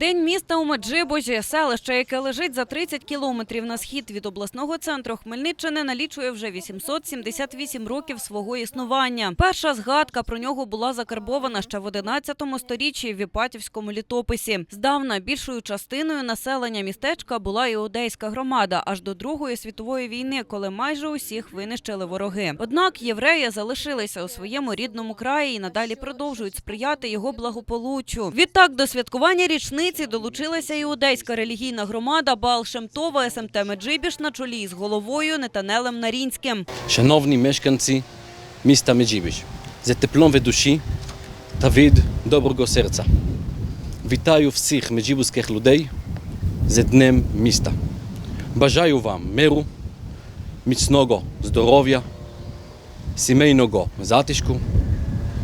День міста у Меджибожі, селище, яке лежить за 30 кілометрів на схід від обласного центру Хмельниччини, налічує вже 878 років свого існування. Перша згадка про нього була закарбована ще в 11 сторіччі в Іпатівському літописі. Здавна більшою частиною населення містечка була іудейська громада аж до Другої світової війни, коли майже усіх винищили вороги. Однак євреї залишилися у своєму рідному краї і надалі продовжують сприяти його благополуччю. Відтак до святкування річниці долучилася іудейська релігійна громада Баал Шемтова СМТ Меджибіж на чолі з головою Нетанелем Нарінським. Шановні мешканці міста Меджибіж, з теплом від душі та від доброго серця. Вітаю всіх меджибузьких людей з Днем міста. Бажаю вам миру, міцного здоров'я, сімейного затишку,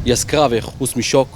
яскравих усмішок,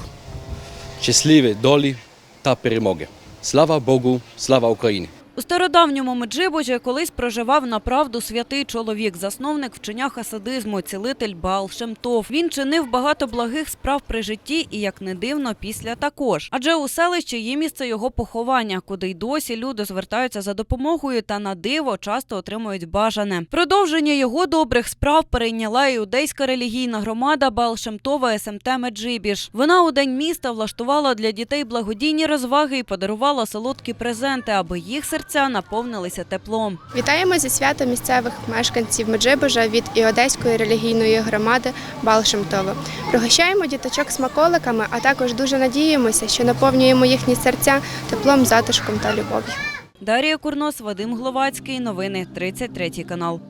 щасливої долі та перемоги. Слава Богу, слава Україні! У стародавньому Меджибожі колись проживав направду святий чоловік, засновник вчення хасидизму, цілитель Баал Шемтов. Він чинив багато благих справ при житті і, як не дивно, після також. Адже у селищі є місце його поховання, куди й досі люди звертаються за допомогою та на диво часто отримують бажане. Продовження його добрих справ перейняла іудейська релігійна громада Баал Шемтова СМТ Меджибіж. Вона у день міста влаштувала для дітей благодійні розваги і подарувала солодкі презенти, аби їх серця наповнилися теплом. Вітаємо зі свята місцевих мешканців Меджибожа від іодейської релігійної громади Балшемтова. Пригощаємо діточок смаколиками, а також дуже надіємося, що наповнюємо їхні серця теплом, затишком та любов'ю. Дарія Курнос, Вадим Гловацький. Новини 33 канал.